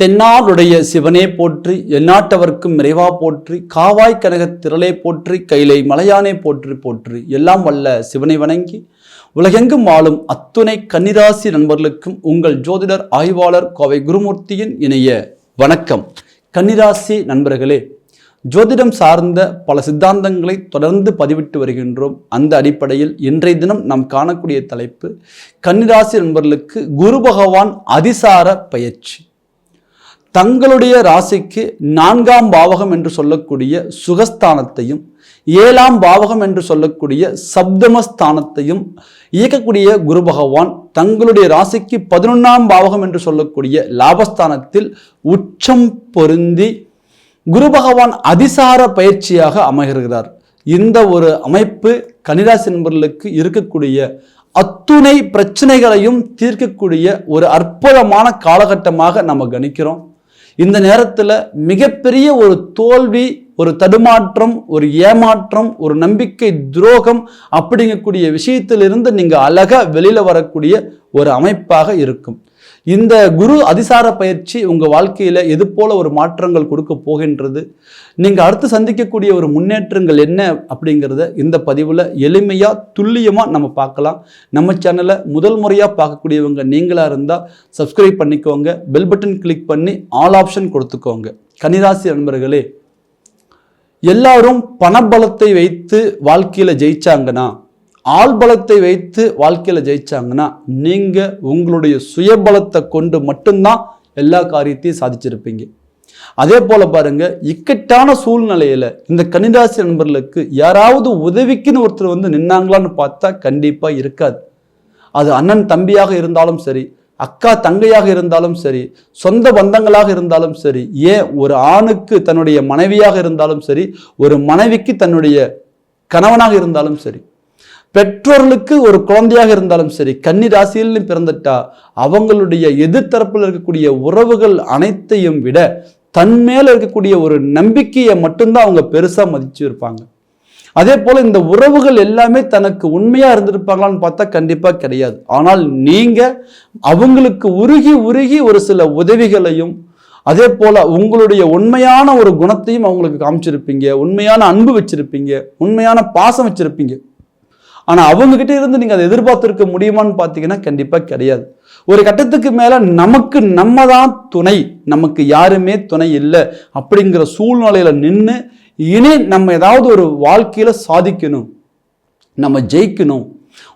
தென்னாடுடைய சிவனே போற்றி எந்நாட்டவர்க்கும் நிறைவா போற்றி காவாய் கனக திரளே போற்றி கைலை மலையானே போற்றி போற்றி. எல்லாம் வல்ல சிவனை வணங்கி உலகெங்கும் வாழும் அத்துணை கன்னிராசி நண்பர்களுக்கும் உங்கள் ஜோதிடர் ஆய்வாளர் கோவை குருமூர்த்தியின் இணைய வணக்கம். கன்னிராசி நண்பர்களே ஜோதிடம் சார்ந்த பல சித்தாந்தங்களை தொடர்ந்து பதிவிட்டு வருகின்றோம். அந்த அடிப்படையில் இன்றைய தினம் நாம் காணக்கூடிய தலைப்பு கன்னிராசி நண்பர்களுக்கு குரு பகவான் அதிசார பயிற்சி. தங்களுடைய ராசிக்கு நான்காம் பாவகம் என்று சொல்லக்கூடிய சுகஸ்தானத்தையும் ஏழாம் பாவகம் என்று சொல்லக்கூடிய சப்தமஸ்தானத்தையும் இயக்கக்கூடிய குரு பகவான் தங்களுடைய ராசிக்கு பதினொன்றாம் பாவகம் என்று சொல்லக்கூடிய லாபஸ்தானத்தில் உச்சம் பொருந்தி குரு பகவான் அதிசார பயிற்சியாக அமைகிறார் இந்த ஒரு அமைப்பு கனிராசி நண்பர்களுக்கு இருக்கக்கூடிய அத்துணை பிரச்சனைகளையும் தீர்க்கக்கூடிய ஒரு அற்புதமான காலகட்டமாக நம்ம கணிக்கிறோம். இந்த நேரத்தில் மிகப்பெரிய ஒரு தோல்வி ஒரு தடுமாற்றம் ஒரு ஏமாற்றம் ஒரு நம்பிக்கை துரோகம் அப்படிங்கக்கூடிய விஷயத்திலிருந்து நீங்கள் அழகாக வெளியில் வரக்கூடிய ஒரு அமைப்பாக இருக்கும். இந்த குரு அதிசார பயிற்சி உங்கள் வாழ்க்கையில் எது போல ஒரு மாற்றங்கள் கொடுக்க போகின்றது? நீங்கள் அடுத்து சந்திக்கக்கூடிய ஒரு முன்னேற்றங்கள் என்ன அப்படிங்கிறத இந்த பதிவில் எளிமையாக துல்லியமாக நம்ம பார்க்கலாம். நம்ம சேனலை முதல் முறையாக பார்க்கக்கூடியவங்க நீங்களாக இருந்தால் சப்ஸ்கிரைப் பண்ணிக்கோங்க. பெல் பட்டன் கிளிக் பண்ணி ஆல் ஆப்ஷன் கொடுத்துக்கோங்க. கன்னிராசி நண்பர்களே எல்லாரும் பணபலத்தை வைத்து வாழ்க்கையில் ஜெயிச்சாங்கன்னா ஆள்பலத்தை வைத்து வாழ்க்கையில் ஜெயிச்சாங்கன்னா நீங்கள் உங்களுடைய சுயபலத்தை கொண்டு மட்டும்தான் எல்லா காரியத்தையும் சாதிச்சிருப்பீங்க. அதே போல பாருங்க இக்கட்டான சூழ்நிலையில இந்த கன்னிராசி நண்பர்களுக்கு யாராவது உதவிக்குன்னு ஒருத்தர் வந்து நின்னாங்களான்னு பார்த்தா கண்டிப்பா இருக்காது. அது அண்ணன் தம்பியாக இருந்தாலும் சரி அக்கா தங்கையாக இருந்தாலும் சரி சொந்த பந்தங்களாக இருந்தாலும் சரி ஏன் ஒரு ஆணுக்கு தன்னுடைய மனைவியாக இருந்தாலும் சரி ஒரு மனைவிக்கு தன்னுடைய கணவனாக இருந்தாலும் சரி பெற்றோர்களுக்கு ஒரு குழந்தையாக இருந்தாலும் சரி கன்னி ராசியில்னு பிறந்துட்டா அவங்களுடைய எதிர்த்தரப்பில் இருக்கக்கூடிய உறவுகள் அனைத்தையும் விட தன் மேல இருக்கக்கூடிய ஒரு நம்பிக்கையை மட்டும்தான் அவங்க பெருசாக மதிச்சு இருப்பாங்க அதே போல இந்த உறவுகள் எல்லாமே தனக்கு உண்மையா இருந்திருப்பாங்களான்னு பார்த்தா கண்டிப்பா கிடையாது. ஆனால் நீங்க அவங்களுக்கு உருகி உருகி ஒரு சில உதவிகளையும் அதே போல உங்களுடைய உண்மையான ஒரு குணத்தையும் அவங்களுக்கு காமிச்சிருப்பீங்க உண்மையான அன்பு வச்சிருப்பீங்க உண்மையான பாசம் வச்சிருப்பீங்க. ஆனா அவங்க கிட்ட இருந்து நீங்க அதை எதிர்பார்த்துருக்க முடியுமான்னு பார்த்தீங்கன்னா கண்டிப்பா கிடையாது. ஒரு கட்டத்துக்கு மேல நமக்கு நம்ம தான் துணை நமக்கு யாருமே துணை இல்லை அப்படிங்கிற சூழ்நிலையில நின்று இனி நம்ம ஏதாவது ஒரு வாழ்க்கையில் சாதிக்கணும் நம்ம ஜெயிக்கணும்.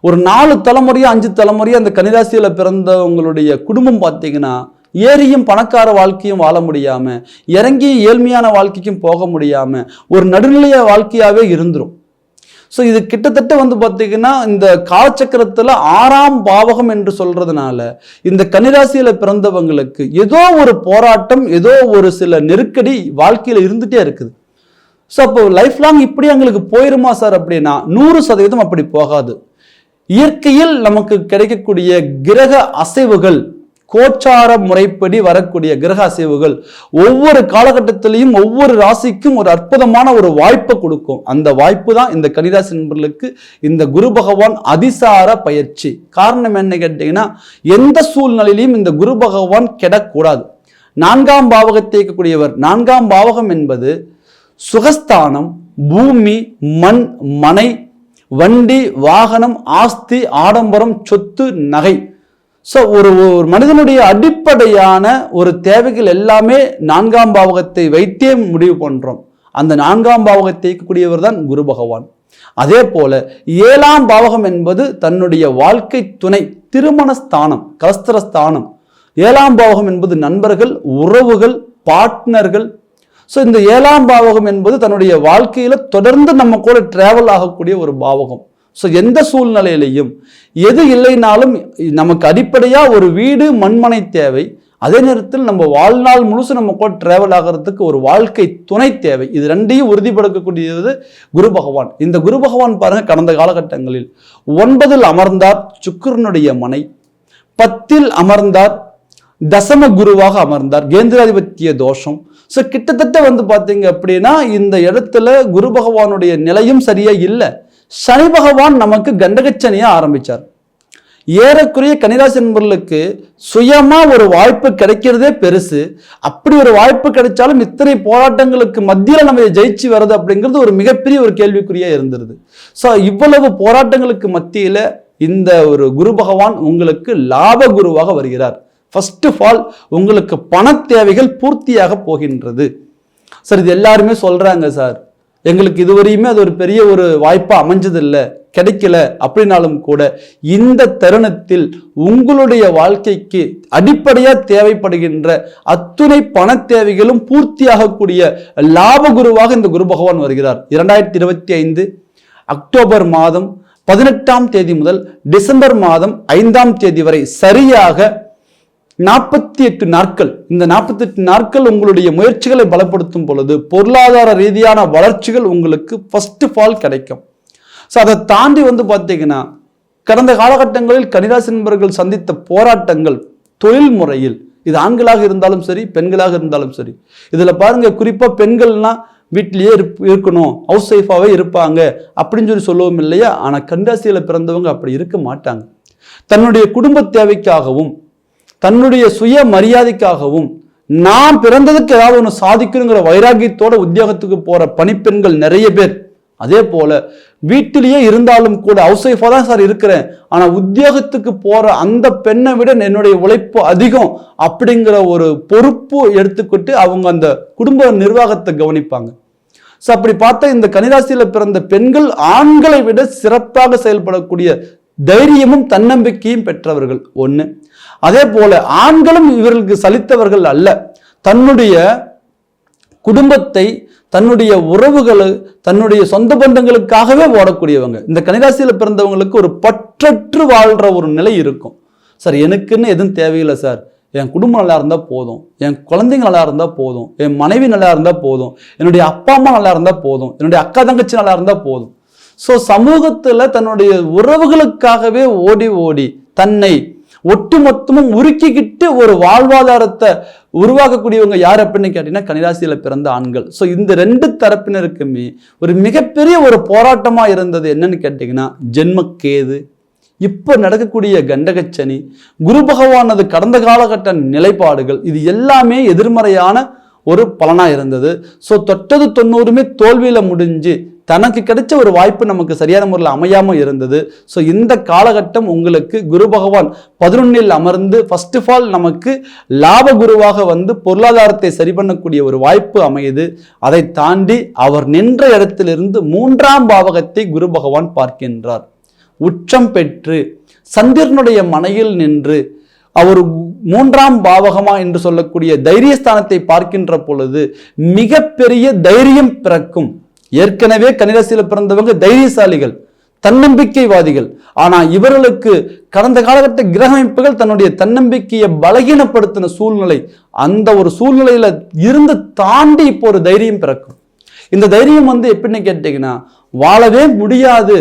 ஒரு நாலு தலைமுறையா அஞ்சு தலைமுறையாக அந்த கன்னிராசியில் பிறந்தவங்களுடைய குடும்பம் பார்த்தீங்கன்னா ஏறியும் பணக்கார வாழ்க்கையும் வாழ முடியாமல் இறங்கி ஏழ்மையான வாழ்க்கைக்கும் போக முடியாம ஒரு நடுநிலைய வாழ்க்கையாகவே இருந்துடும் ஸோ இது கிட்டத்தட்ட வந்து பார்த்தீங்கன்னா இந்த காலச்சக்கரத்தில் ஆறாம் பாவகம் என்று சொல்கிறதுனால இந்த கன்னிராசியில் பிறந்தவங்களுக்கு ஏதோ ஒரு போராட்டம் ஏதோ ஒரு சில நெருக்கடி வாழ்க்கையில் இருந்துகிட்டே இருக்குது. ஸோ அப்போ லைஃப் லாங் இப்படி எங்களுக்கு போயிருமா சார் அப்படின்னா நூறு சதவீதம் அப்படி போகாது. இயற்கையில் நமக்கு கிடைக்கக்கூடிய கிரக அசைவுகள் கோச்சார முறைப்படி வரக்கூடிய கிரக அசைவுகள் ஒவ்வொரு காலகட்டத்திலையும் ஒவ்வொரு ராசிக்கும் ஒரு அற்புதமான ஒரு வாய்ப்பை கொடுக்கும். அந்த வாய்ப்பு தான் இந்த கன்னிராசி நண்பர்களுக்கு இந்த குரு பகவான் அதிசார பயிற்சி. காரணம் என்ன கேட்டீங்கன்னா எந்த சூழ்நிலையிலையும் இந்த குரு பகவான் கெடக்கூடாது. நான்காம் பாவகத்தை இயக்கக்கூடியவர் நான்காம் பாவகம் என்பது சுகஸ்தானம் பூமி மண் மனை வண்டி வாகனம் ஆஸ்தி ஆடம்பரம் சொத்து நகை. ஸோ ஒரு ஒரு மனிதனுடைய அடிப்படையான ஒரு தேவைகள் எல்லாமே நான்காம் பாவகத்தை வைத்தே முடிவு பண்ணுறோம் அந்த நான்காம் பாவகத்தை இயக்கக்கூடியவர் தான் குரு பகவான். அதே போல ஏழாம் பாவகம் என்பது தன்னுடைய வாழ்க்கை துணை திருமண ஸ்தானம் கலஸ்திர ஸ்தானம். ஏழாம் பாவகம் என்பது நண்பர்கள் உறவுகள் பார்ட்னர்கள் ஸோ இந்த ஏழாம் பாவகம் என்பது தன்னுடைய வாழ்க்கையில் தொடர்ந்து நம்ம கூட டிராவல் ஆகக்கூடிய ஒரு பாவகம். ஸோ எந்த சூழ்நிலையிலையும் எது இல்லைனாலும் நமக்கு அடிப்படையாக ஒரு வீடு மண்மனை தேவை. அதே நேரத்தில் நம்ம வாழ்நாள் முழுசு நம்ம கூட டிராவல் ஆகிறதுக்கு ஒரு வாழ்க்கை துணை தேவை. இது ரெண்டையும் உறுதிப்படுத்தக்கூடியது குரு பகவான். இந்த குரு பகவான் பாருங்க கடந்த காலகட்டங்களில் ஒன்பதில் அமர்ந்தார் சுக்கரனுடைய மனை பத்தில் அமர்ந்தார் தசம குருவாக அமர்ந்தார். கேந்திராதிபத்திய தோஷம். ஸோ கிட்டத்தட்ட வந்து பார்த்தீங்க அப்படின்னா இந்த இடத்துல குரு பகவானுடைய நிலையும் சரியா இல்லை. சனி பகவான் நமக்கு கண்டகச்சனையாக ஆரம்பிச்சார். ஏறக்குறைய கன்னிராசி நண்பர்களுக்கு ஒரு வாய்ப்பு கிடைக்கிறதே பெருசு. அப்படி ஒரு வாய்ப்பு கிடைச்சாலும் இத்தனை போராட்டங்களுக்கு மத்தியில் நம்ம ஜெயிச்சு வர்றது அப்படிங்கிறது ஒரு மிகப்பெரிய ஒரு கேள்விக்குறியாக இருந்துருது. ஸோ இவ்வளவு போராட்டங்களுக்கு மத்தியில் இந்த ஒரு குரு பகவான் உங்களுக்கு லாப குருவாக வருகிறார். ஃபர்ஸ்ட் ஆஃப் ஆல் உங்களுக்கு பண தேவைகள் பூர்த்தியாக போகின்றது. சார் இது எல்லாருமே சொல்கிறாங்க சார். எங்களுக்கு இதுவரையுமே அது ஒரு பெரிய ஒரு வாய்ப்பாக அமைஞ்சதில்லை கிடைக்கல அப்படின்னாலும் கூட இந்த தருணத்தில் உங்களுடைய வாழ்க்கைக்கு அடிப்படையாக தேவைப்படுகின்ற அத்துணை பண தேவைகளும் பூர்த்தியாகக்கூடிய லாப குருவாக இந்த குரு பகவான் வருகிறார். இரண்டாயிரத்தி இருபத்தி ஐந்து அக்டோபர் மாதம் பதினெட்டாம் தேதி முதல் டிசம்பர் மாதம் ஐந்தாம் தேதி வரை சரியாக நாற்பத்தி எட்டு நாட்கள். இந்த நாற்பத்தி எட்டு நாட்கள் உங்களுடைய முயற்சிகளை பலப்படுத்தும் பொழுது பொருளாதார ரீதியான வளர்ச்சிகள் உங்களுக்கு ஃபர்ஸ்ட் ஆஃப் ஆல் கிடைக்கும். ஸோ அதை தாண்டி வந்து பார்த்தீங்கன்னா கடந்த காலகட்டங்களில் கன்னிராசி நண்பர்கள் சந்தித்த போராட்டங்கள் தொழில் முறையில் இது ஆண்களாக இருந்தாலும் சரி பெண்களாக இருந்தாலும் சரி இதில் பாருங்கள் குறிப்பாக பெண்கள்லாம் வீட்டிலேயே இருப் இருக்கணும் ஹவுஸ் ஒய்ஃபாகவே இருப்பாங்க அப்படின்னு சொல்லி சொல்லுவோம் இல்லையா? ஆனால் கன்னிராசியில் பிறந்தவங்க அப்படி இருக்க மாட்டாங்க. தன்னுடைய குடும்ப தேவைக்காகவும் தன்னுடைய சுய மரியாதைக்காகவும் நான் பிறந்ததுக்கு ஏதாவது ஒன்று சாதிக்கணுங்கிற வைராக்கியத்தோட உத்தியோகத்துக்கு போற பணிப்பெண்கள் நிறைய பேர். அதே போல வீட்டிலேயே இருந்தாலும் கூட ஹவுஸ் ஒய்ஃபாக தான் சார் இருக்கிறேன். ஆனால் உத்தியோகத்துக்கு போற அந்த பெண்ணை விட என்னுடைய உழைப்பு அதிகம் அப்படிங்கிற ஒரு பொறுப்பு எடுத்துக்கிட்டு அவங்க அந்த குடும்ப நிர்வாகத்தை கவனிப்பாங்க. ஸோ அப்படி பார்த்தா இந்த கனிராசியில் பிறந்த பெண்கள் ஆண்களை விட சிறப்பாக செயல்படக்கூடிய தைரியமும் தன்னம்பிக்கையும் பெற்றவர்கள். ஒன்று அதே போல ஆண்களும் இவர்களுக்கு சலித்தவர்கள் அல்ல. தன்னுடைய குடும்பத்தை தன்னுடைய உறவுகளை தன்னுடைய சொந்த பந்தங்களுக்காகவே ஓடக்கூடியவங்க இந்த கன்னிராசியில பிறந்தவங்களுக்கு ஒரு பற்றற்று வாழ்கிற ஒரு நிலை இருக்கும். சார் எனக்குன்னு எதுவும் தேவையில்லை சார். என் குடும்பம் நல்லா இருந்தால் போதும். என் குழந்தைங்க நல்லா இருந்தால் போதும். என் மனைவி நல்லா இருந்தால் போதும். என்னுடைய அப்பா அம்மா நல்லா இருந்தால் போதும். என்னுடைய அக்கா தங்கச்சி நல்லா இருந்தால் போதும். ஸோ சமூகத்தில் தன்னுடைய உறவுகளுக்காகவே ஓடி ஓடி தன்னை ஒட்டுமொத்தமும் உருக்கிக்கிட்டு ஒரு வாழ்வாதாரத்தை உருவாக்கக்கூடியவங்க யார் அப்படின்னு கேட்டீங்கன்னா கனிராசியில் பிறந்த ஆண்கள். ஸோ இந்த ரெண்டு தரப்பினருக்குமே ஒரு மிகப்பெரிய ஒரு போராட்டமாக இருந்தது என்னன்னு கேட்டிங்கன்னா ஜென்மக்கேது இப்போ நடக்கக்கூடிய கண்டகச்சனி குரு பகவானது கடந்த காலகட்ட நிலைப்பாடுகள் இது எல்லாமே எதிர்மறையான ஒரு பலனாக இருந்தது. ஸோ தொட்டது தொண்ணூறுமே தோல்வியில் முடிஞ்சு தனக்கு கிடைச்ச ஒரு வாய்ப்பு நமக்கு சரியான முறையில் அமையாமல் இருந்தது. ஸோ இந்த காலகட்டம் உங்களுக்கு குரு பகவான் பதினொன்னில் அமர்ந்து ஃபர்ஸ்ட் ஆஃப் ஆல் நமக்கு லாப குருவாக வந்து பொருளாதாரத்தை சரி பண்ணக்கூடிய ஒரு வாய்ப்பு அமையுது. அதை தாண்டி அவர் நின்ற இடத்திலிருந்து மூன்றாம் பாவகத்தை குரு பகவான் பார்க்கின்றார். உச்சம் பெற்று சந்திரனுடைய மனையில் நின்று அவர் மூன்றாம் பாவகமா என்று சொல்லக்கூடிய தைரியஸ்தானத்தை பார்க்கின்ற பொழுது மிகப்பெரிய தைரியம் பிறக்கும். ஏற்கனவே கன்னிராசியில் பிறந்தவங்க தைரியசாலிகள் தன்னம்பிக்கைவாதிகள். ஆனா இவர்களுக்கு கடந்த காலகட்ட கிரக அமைப்புகள் தன்னுடைய தன்னம்பிக்கையை பலகீனப்படுத்தின சூழ்நிலை அந்த ஒரு சூழ்நிலையில இருந்து தாண்டி இப்போ ஒரு தைரியம் பிறக்கும். இந்த தைரியம் வந்து எப்படின்னு கேட்டீங்கன்னா வாழவே முடியாது.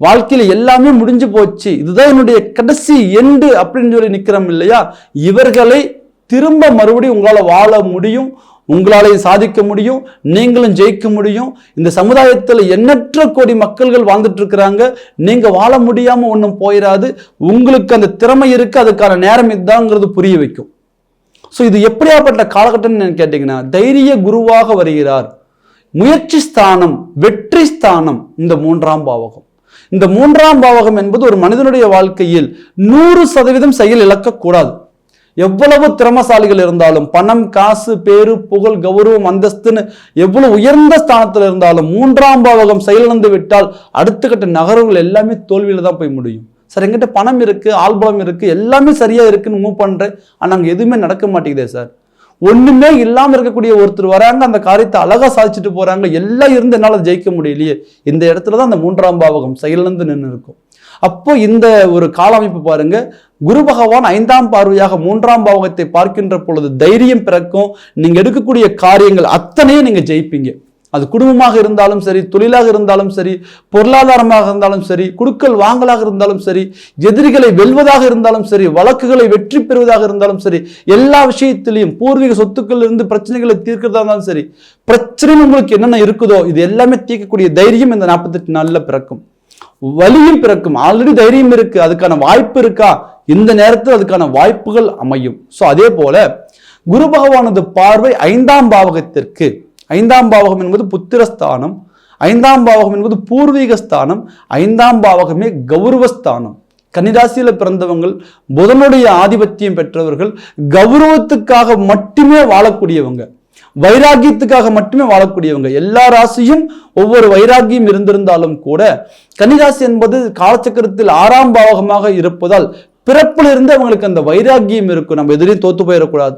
வாழ்க்கையில எல்லாமே முடிஞ்சு போச்சு. இதுதான் என்னுடைய கடைசி எண்டு அப்படின்னு சொல்லி நிக்கிறோம் இல்லையா? இவர்களை திரும்ப மறுபடியும் உங்களால வாழ முடியும். உங்களாலையும் சாதிக்க முடியும் நீங்களும் ஜெயிக்க முடியும். இந்த சமுதாயத்தில் எண்ணற்ற கோடி மக்கள்கள் வாழ்ந்துட்டு இருக்கிறாங்க. நீங்க வாழ முடியாம ஒன்றும் போயிடாது உங்களுக்கு அந்த திறமை இருக்கு அதுக்கான நேரம் இதுதாங்கிறது புரிய வைக்கும். ஸோ இது எப்படியாப்பட்ட காலகட்டம்னு கேட்டீங்கன்னா தைரிய குருவாக வருகிறார். முயற்சி ஸ்தானம் வெற்றி ஸ்தானம் இந்த மூன்றாம் பாவகம். இந்த மூன்றாம் பாவகம் என்பது ஒரு மனிதனுடைய வாழ்க்கையில் நூறு சதவீதம் செயல் இழக்கக்கூடாது. எவ்வளவு திறமசாலிகள் இருந்தாலும் பணம் காசு பேரு புகழ் கௌரவம் அந்தஸ்துன்னு எவ்வளவு உயர்ந்த ஸ்தானத்தில் இருந்தாலும் மூன்றாம் பாவகம் செயலிழந்து விட்டால் அடுத்த கட்ட நகரங்கள் எல்லாமே தோல்வியில தான் போய் முடியும். சார் எங்கிட்ட பணம் இருக்கு ஆல்பலம் இருக்கு எல்லாமே சரியா இருக்குன்னு மூவ் பண்றேன். ஆனால் அங்கே எதுவுமே நடக்க மாட்டேங்குதே சார். ஒண்ணுமே இல்லாம இருக்கக்கூடிய ஒருத்தர் வராங்க அந்த காரியத்தை அழகா சாதிச்சுட்டு போறாங்க எல்லாம் இருந்து என்னால் ஜெயிக்க முடியலையே. இந்த இடத்துல தான் அந்த மூன்றாம் பாவகம் செயலிழந்து நின்று இருக்கும் அப்போ இந்த ஒரு கால அமைப்பு பாருங்க. குரு பகவான் ஐந்தாம் பார்வையாக மூன்றாம் பாவகத்தை பார்க்கின்ற பொழுது தைரியம் பிறக்கும். நீங்க எடுக்கக்கூடிய காரியங்கள் அத்தனையும் நீங்க ஜெயிப்பீங்க. அது குடும்பமாக இருந்தாலும் சரி தொழிலாக இருந்தாலும் சரி பொருளாதாரமாக இருந்தாலும் சரி குடுக்கல் வாங்கலாக இருந்தாலும் சரி எதிரிகளை வெல்வதாக இருந்தாலும் சரி வழக்குகளை வெற்றி பெறுவதாக இருந்தாலும் சரி எல்லா விஷயத்திலையும் பூர்வீக சொத்துக்கள் இருந்து பிரச்சனைகளை தீர்க்கிறதா இருந்தாலும் சரி பிரச்சனை உங்களுக்கு என்னென்ன இருக்குதோ இது எல்லாமே தீர்க்கக்கூடிய தைரியம் இந்த நாற்பத்தெட்டு நாளில் பிறக்கும். வலியும் பிறக்கும். ஆல்ரெடி தைரியம் இருக்கு. அதுக்கான வாய்ப்பு இருக்கா? இந்த நேரத்தில் அதுக்கான வாய்ப்புகள் அமையும். ஸோ அதே போல குரு பகவானது பார்வை ஐந்தாம் பாவகத்திற்கு. ஐந்தாம் பாவகம் என்பது புத்திரஸ்தானம். ஐந்தாம் பாவகம் என்பது பூர்வீக ஸ்தானம். ஐந்தாம் பாவகமே கௌரவஸ்தானம் கன்னிராசியில பிறந்தவங்கள் புதனுடைய ஆதிபத்தியம் பெற்றவர்கள் கௌரவத்துக்காக மட்டுமே வாழக்கூடியவங்க. வைராகியத்துக்காக மட்டுமே வாழக்கூடியவங்க. எல்லா ராசியும் ஒவ்வொரு வைராகியம் இருந்திருந்தாலும் கூட கன்னிராசி என்பது காலச்சக்கரத்தில் ஆறாம் பாவகமாக இருப்பதால் பிறப்பிலிருந்து அவங்களுக்கு அந்த வைராகியம் இருக்கும். நம்ம எதிரையும் தோத்து போயிடக்கூடாது.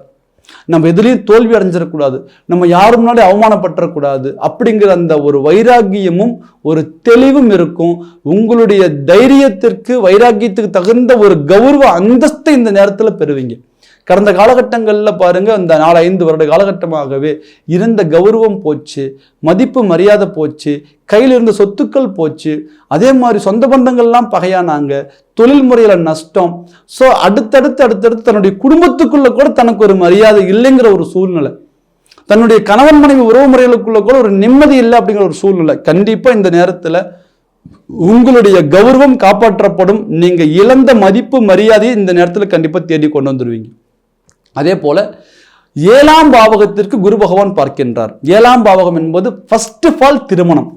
நம்ம எதிரையும் தோல்வி அடைஞ்சிடக்கூடாது. நம்ம யாரும் முன்னாடி அவமானப்பட்டுறக்கூடாது. அப்படிங்கிற அந்த ஒரு வைராகியமும் ஒரு தெளிவும் இருக்கும். உங்களுடைய தைரியத்திற்கு வைராகியத்துக்கு தகுந்த ஒரு கௌரவ அந்தஸ்தை இந்த நேரத்தில் பெறுவீங்க. கடந்த காலகட்டங்களில் பாருங்கள் இந்த நாலு ஐந்து வருட காலகட்டமாகவே இருந்த கௌரவம் போச்சு மதிப்பு மரியாதை போச்சு கையில் இருந்த சொத்துக்கள் போச்சு அதே மாதிரி சொந்த பந்தங்கள்லாம் பகையானாங்க தொழில் முறையில் நஷ்டம். ஸோ அடுத்தடுத்து அடுத்தடுத்து தன்னுடைய குடும்பத்துக்குள்ளே கூட தனக்கு ஒரு மரியாதை இல்லைங்கிற ஒரு சூழ்நிலை. தன்னுடைய கணவன் மனைவி உறவு முறைகளுக்குள்ள கூட ஒரு நிம்மதி இல்லை அப்படிங்கிற ஒரு சூழ்நிலை. கண்டிப்பாக இந்த நேரத்தில் உங்களுடைய கௌரவம் காப்பாற்றப்படும். நீங்கள் இழந்த மதிப்பு மரியாதையை இந்த நேரத்தில் கண்டிப்பாக தேடி கொண்டு வந்துடுவீங்க அதே போல் ஏழாம் பாவகத்திற்கு குரு பகவான் பார்க்கின்றார். ஏழாம் பாவகம் என்பது ஃபர்ஸ்ட் ஆஃப் ஆல் திருமணம்.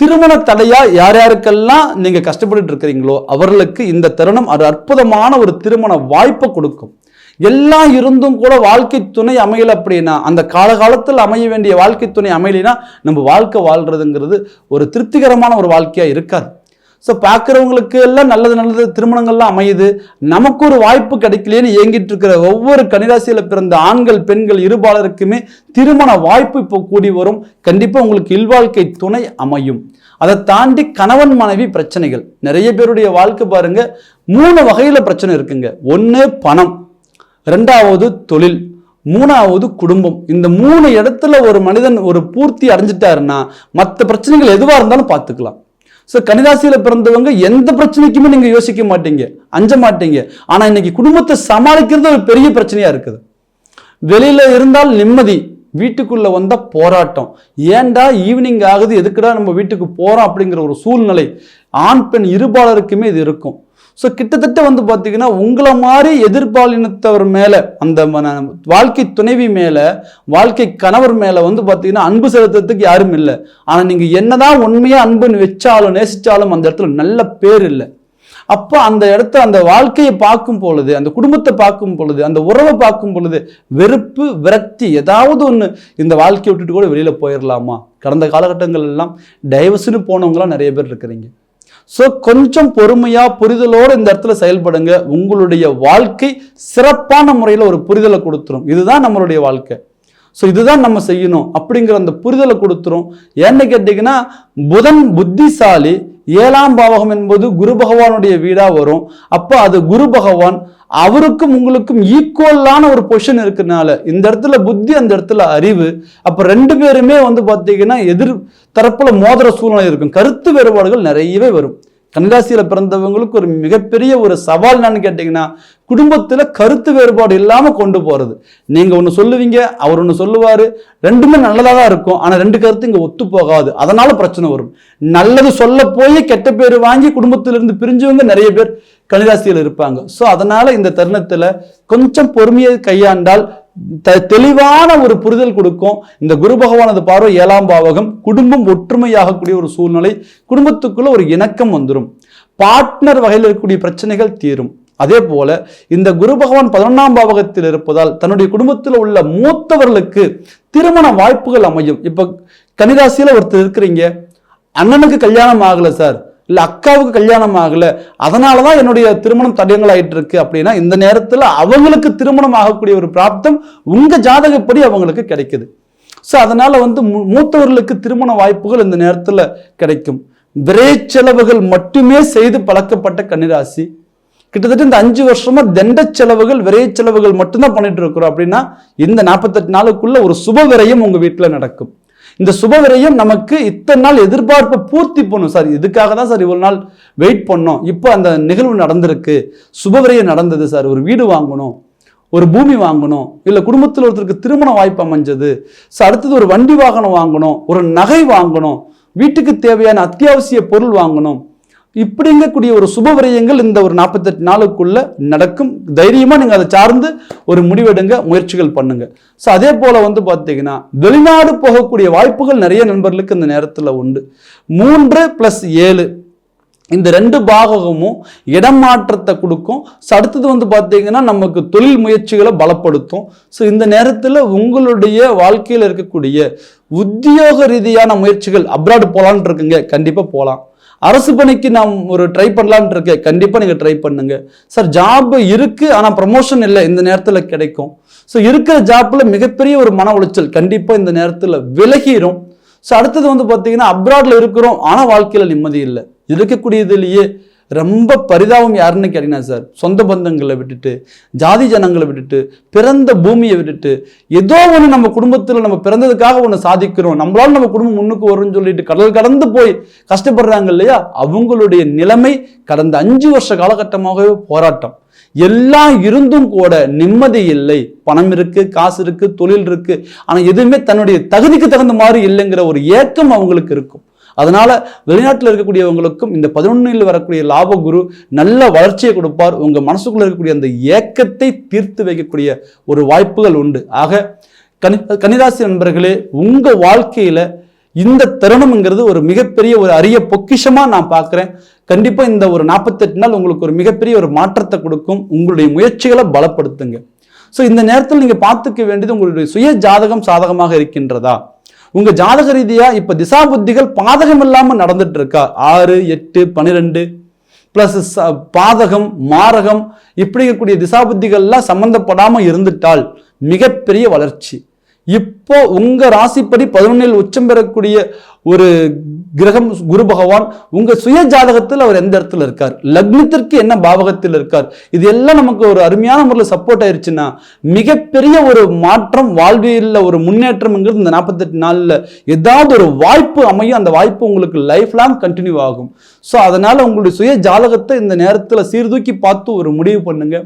திருமண தடையா யார் யாருக்கெல்லாம் நீங்க கஷ்டப்பட்டு இருக்கிறீங்களோ அவர்களுக்கு இந்த தருணம் அது அற்புதமான ஒரு திருமண வாய்ப்பை கொடுக்கும். எல்லாம் இருந்தும் கூட வாழ்க்கை துணை அமையல அப்படின்னா அந்த காலகாலத்தில் அமைய வேண்டிய வாழ்க்கை துணை அமையலைன்னா நம்ம வாழ்க்கை வாழ்றதுங்கிறது ஒரு திருப்திகரமான ஒரு வாழ்க்கையா இருக்காது. ஸோ பார்க்குறவங்களுக்கு எல்லாம் நல்லது நல்லது திருமணங்கள்லாம் அமையுது. நமக்கு ஒரு வாய்ப்பு கிடைக்கலையேன்னு இயங்கிட்டு இருக்கிற ஒவ்வொரு கன்னிராசியில் பிறந்த ஆண்கள் பெண்கள் இருபாலருக்குமே திருமண வாய்ப்பு இப்போ கூடி வரும். கண்டிப்பாக உங்களுக்கு இல்வாழ்க்கை துணை அமையும். அதை தாண்டி கணவன் மனைவி பிரச்சனைகள். நிறைய பேருடைய வாழ்க்கை பாருங்க மூணு வகையில் பிரச்சனை இருக்குங்க. ஒன்று பணம் ரெண்டாவது தொழில் மூணாவது குடும்பம். இந்த மூணு இடத்துல ஒரு மனிதன் ஒரு பூர்த்தி அடைஞ்சிட்டாருன்னா மற்ற பிரச்சனைகள் எதுவாக இருந்தாலும் பார்த்துக்கலாம். ஸோ கன்னிராசியில் பிறந்தவங்க எந்த பிரச்சனைக்குமே நீங்கள் யோசிக்க மாட்டீங்க. அஞ்ச மாட்டீங்க. ஆனால் இன்னைக்கு குடும்பத்தை சமாளிக்கிறது ஒரு பெரிய பிரச்சனையாக இருக்குது. வெளியில இருந்தால் நிம்மதி வீட்டுக்குள்ள வந்தால் போராட்டம். ஏன்டா ஈவினிங் ஆகுது எதுக்குடா நம்ம வீட்டுக்கு போறோம் அப்படிங்கிற ஒரு சூழ்நிலை. ஆண் பெண் இருபாலருக்குமே இது இருக்கும். ஸோ கிட்டத்தட்ட வந்து பார்த்தீங்கன்னா உங்களை மாதிரி எதிர்பாலினத்தவர் மேலே அந்த வாழ்க்கை துணைவி மேலே வாழ்க்கை கணவர் மேலே வந்து பார்த்தீங்கன்னா அன்பு செலுத்துறதுக்கு யாரும் இல்லை. ஆனால் நீங்கள் என்னதான் உண்மையாக அன்புன்னு வச்சாலும் நேசித்தாலும் அந்த இடத்துல நல்ல பேர் இல்லை. அப்போ அந்த இடத்த அந்த வாழ்க்கையை பார்க்கும் பொழுது அந்த குடும்பத்தை பார்க்கும் பொழுது அந்த உறவை பார்க்கும் பொழுது வெறுப்பு விரக்தி ஏதாவது ஒன்று இந்த வாழ்க்கையை விட்டுட்டு கூட வெளியில் போயிடலாமா கடந்த காலகட்டங்கள் எல்லாம் டைவர்ஸ்னு போனவங்களாம் நிறைய பேர் இருக்கிறீங்க. ஸோ கொஞ்சம் பொறுமையாக புரிதலோடு இந்த இடத்துல செயல்படுங்க. உங்களுடைய வாழ்க்கை சிறப்பான முறையில் ஒரு புரிதலை கொடுத்துரும். இதுதான் நம்மளுடைய வாழ்க்கை. ஸோ இதுதான் நம்ம செய்யணும் அப்படிங்கிற அந்த புரிதலை கொடுத்துரும். ஏன்னு கேட்டிங்கன்னா புதன் புத்திசாலி ஏழாம் பாவகம் என்பது குரு பகவானுடைய வீடாக வரும். அப்போ அது குரு பகவான் அவருக்கும் உங்களுக்கும் ஈக்குவலான ஒரு பொசிஷன் இருக்கிறனால இந்த இடத்துல புத்தி அந்த இடத்துல அறிவு அப்ப ரெண்டு பேருமே வந்து பார்த்தீங்கன்னா எதிர் தரப்புல மோதிர சூழ்நிலை இருக்கும். கருத்து வேறுபாடுகள் நிறையவே வரும். கன்னிராசியில பிறந்தவங்களுக்கு ஒரு மிகப்பெரிய ஒரு சவால் என்னன்னு கேட்டீங்கன்னா குடும்பத்துல கருத்து வேறுபாடு இல்லாம கொண்டு போறது. நீங்க ஒன்று சொல்லுவீங்க அவர் ஒன்று சொல்லுவாரு ரெண்டுமே நல்லதா தான் இருக்கும். ஆனா ரெண்டு கருத்து இங்க ஒத்து போகாது. அதனால பிரச்சனை வரும். நல்லது சொல்ல போய் கெட்ட பேர் வாங்கி குடும்பத்திலிருந்து பிரிஞ்சவங்க நிறைய பேர் கன்னிராசியில் இருப்பாங்க. ஸோ அதனால இந்த தருணத்தில் கொஞ்சம் பொறுமையை கையாண்டால் த- தெளிவான ஒரு புரிதல் கொடுக்கும். இந்த குரு பகவானது பார்வை ஏழாம் பாவகம் குடும்பம் ஒற்றுமையாகக்கூடிய ஒரு சூழ்நிலை குடும்பத்துக்குள்ள ஒரு இணக்கம் வந்துடும் பார்ட்னர் வகையில் இருக்கக்கூடிய பிரச்சனைகள் தீரும். அதே போல இந்த குரு பகவான் பதினொன்றாம் பாவகத்தில் இருப்பதால் தன்னுடைய குடும்பத்தில் உள்ள மூத்தவர்களுக்கு திருமண வாய்ப்புகள் அமையும். இப்ப கன்னிராசியில ஒருத்தர் இருக்கிறீங்க. அண்ணனுக்கு கல்யாணம் ஆகல சார். இல்லை அக்காவுக்கு கல்யாணம் ஆகலை. அதனால தான் என்னுடைய திருமணம் தடயங்கள் ஆகிட்டு இருக்கு அப்படின்னா இந்த நேரத்தில் அவங்களுக்கு திருமணம் ஆகக்கூடிய ஒரு பிராப்தம் உங்கள் ஜாதகப்படி அவங்களுக்கு கிடைக்குது. ஸோ அதனால் வந்து மூ- மூத்தவர்களுக்கு திருமண வாய்ப்புகள் இந்த நேரத்தில் கிடைக்கும். விரை செலவுகள் மட்டுமே செய்து பழக்கப்பட்ட கன்னிராசி. கிட்டத்தட்ட இந்த அஞ்சு வருஷமா தண்ட செலவுகள் விரை செலவுகள் மட்டும்தான் பண்ணிட்டு இருக்கிறோம் அப்படின்னா இந்த நாற்பத்தெட்டு நாளுக்குள்ள ஒரு சுப விரயம் உங்க வீட்டில் நடக்கும். இந்த சுபவிரயம் நமக்கு இத்தனை நாள் எதிர்பார்ப்பை பூர்த்தி பண்ணும். சார் இதுக்காக தான் சார் இவ்வளோ நாள் வெயிட் பண்ணோம். இப்போ அந்த நிகழ்வு நடந்திருக்கு. சுபவிரயம் நடந்தது சார். ஒரு வீடு வாங்கணும் ஒரு பூமி வாங்கணும் இல்லை குடும்பத்தில் ஒருத்தருக்கு திருமண வாய்ப்பு அமைஞ்சது. ஸோ அடுத்தது ஒரு வண்டி வாகனம் வாங்கணும் ஒரு நகை வாங்கணும் வீட்டுக்கு தேவையான அத்தியாவசிய பொருள் வாங்கணும். இப்படிங்கக்கூடிய ஒரு சுப விரயங்கள் இந்த ஒரு நாற்பத்தெட்டு நாளுக்குள்ள நடக்கும். தைரியமாக நீங்கள் அதை சார்ந்து ஒரு முடிவெடுங்க முயற்சிகள் பண்ணுங்க. ஸோ அதே போல் வந்து பார்த்தீங்கன்னா வெளிநாடு போகக்கூடிய வாய்ப்புகள் நிறைய நண்பர்களுக்கு இந்த நேரத்தில் உண்டு. மூன்று ப்ளஸ் ஏழு இந்த ரெண்டு பாகமும் இடம் மாற்றத்தை கொடுக்கும். ஸோ அடுத்தது வந்து பார்த்தீங்கன்னா நமக்கு தொழில் முயற்சிகளை பலப்படுத்தும். ஸோ இந்த நேரத்தில் உங்களுடைய வாழ்க்கையில் இருக்கக்கூடிய உத்தியோக ரீதியான முயற்சிகள் அப்ராடு போகலான் இருக்குங்க கண்டிப்பாக போகலாம் அரசு பணிக்கு நாம் ஒரு ட்ரை பண்ணலான் இருக்கேன் கண்டிப்பாக நீங்கள் ட்ரை பண்ணுங்க. சார் ஜாப் இருக்கு ஆனால் ப்ரமோஷன் இல்லை இந்த நேரத்தில் கிடைக்கும். ஸோ இருக்கிற ஜாப்பில் மிகப்பெரிய ஒரு மன உளைச்சல் கண்டிப்பாக இந்த நேரத்தில் விலகிரும். ஸோ அடுத்தது வந்து பார்த்தீங்கன்னா அப்ராட்ல இருக்கிறோம் ஆனால் வாழ்க்கையில் நிம்மதி இல்லை. இருக்கக்கூடியதுலேயே ரொம்ப பரிதாபம் யாருன்னு கேட்டீங்கன்னா சார் சொந்த பந்தங்களை விட்டுட்டு ஜாதி ஜனங்களை விட்டுட்டு பிறந்த பூமியை விட்டுட்டு ஏதோ ஒன்று நம்ம குடும்பத்தில் நம்ம பிறந்ததுக்காக ஒன்று சாதிக்கிறோம் நம்மளால நம்ம குடும்பம் முன்னுக்கு வரும்னு சொல்லிட்டு கடல் கடந்து போய் கஷ்டப்படுறாங்க இல்லையா? அவங்களுடைய நிலைமை கடந்த அஞ்சு வருஷ காலகட்டமாகவே போராட்டம். எல்லாம் இருந்தும் கூட நிம்மதி இல்லை. பணம் இருக்கு காசு இருக்கு தொழில் இருக்கு. ஆனால் எதுவுமே தன்னுடைய தகுதிக்கு தகுந்த மாதிரி இல்லைங்கிற ஒரு ஏக்கம் அவங்களுக்கு இருக்கும். அதனால் வெளிநாட்டில் இருக்கக்கூடியவங்களுக்கும் இந்த பதினொன்னில் வரக்கூடிய லாப குரு நல்ல வளர்ச்சியை கொடுப்பார். உங்கள் மனசுக்குள்ளே இருக்கக்கூடிய அந்த ஏக்கத்தை தீர்த்து வைக்கக்கூடிய ஒரு வாய்ப்புகள் உண்டு. ஆக கனி கன்னிராசி நண்பர்களே உங்கள் வாழ்க்கையில் இந்த தருணம்ங்கிறது ஒரு மிகப்பெரிய ஒரு அரிய பொக்கிஷமாக நான் பார்க்குறேன் கண்டிப்பாக இந்த ஒரு நாற்பத்தெட்டு நாள் உங்களுக்கு ஒரு மிகப்பெரிய ஒரு மாற்றத்தை கொடுக்கும். உங்களுடைய முயற்சிகளை பலப்படுத்துங்க. ஸோ இந்த நேரத்தில் நீங்கள் பார்த்துக்க வேண்டியது உங்களுடைய சுய ஜாதகம் சாதகமாக இருக்கின்றதா? உங்க ஜாதக ரீதியா இப்ப திசா புத்திகள் பாதகம் இல்லாம நடந்துட்டு இருக்கா ஆறு எட்டு பன்னிரெண்டு பிளஸ் பாதகம் மாரகம் இப்படி இருக்கக்கூடிய திசா புத்திகள்லாம் சம்மந்தப்படாமல் இருந்துட்டால் மிகப்பெரிய வளர்ச்சி. இப்போ உங்க ராசிப்படி பதினொன்னில் உச்சம் பெறக்கூடிய ஒரு கிரகம் குரு பகவான் உங்க சுய ஜாதகத்தில் அவர் எந்த இடத்துல இருக்கார்? லக்னத்திற்கு என்ன பாவகத்தில் இருக்கார்? இது எல்லாம் நமக்கு ஒரு அருமையான முறையில் சப்போர்ட் ஆயிருச்சுன்னா மிகப்பெரிய ஒரு மாற்றம் வாழ்வியலில் ஒரு முன்னேற்றம்ங்கிறது இந்த நாற்பத்தெட்டு நாளில் ஏதாவது ஒரு வாய்ப்பு அமையும். அந்த வாய்ப்பு உங்களுக்கு லைஃப் லாங் கண்டினியூ ஆகும். ஸோ அதனால உங்களுடைய சுய ஜாதகத்தை இந்த நேரத்தில் சீர்தூக்கி பார்த்து ஒரு முடிவு பண்ணுங்க.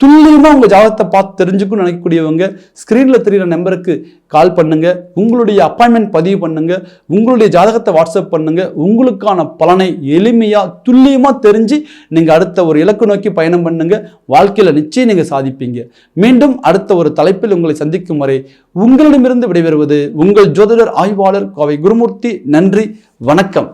துல்லியமாக உங்கள் ஜாதகத்தை பார்த்து தெரிஞ்சுக்கணும்னு நினைக்கக்கூடியவங்க ஸ்க்ரீனில் தெரிகிற நம்பருக்கு கால் பண்ணுங்கள் உங்களுடைய அப்பாயின்மெண்ட் பதிவு பண்ணுங்கள் உங்களுடைய ஜாதகத்தை வாட்ஸ்அப் பண்ணுங்கள் உங்களுக்கான பலனை எளிமையாக துல்லியமாக தெரிஞ்சு நீங்கள் அடுத்த ஒரு இலக்கு நோக்கி பயணம் பண்ணுங்கள் வாழ்க்கையில் நிச்சயம் நீங்கள் சாதிப்பீங்க. மீண்டும் அடுத்த ஒரு தலைப்பில் உங்களை சந்திக்கும் வரை உங்களிடமிருந்து விடைபெறுவது உங்கள் ஜோதிடர் ஆய்வாளர் கோவை குருமூர்த்தி. நன்றி வணக்கம்.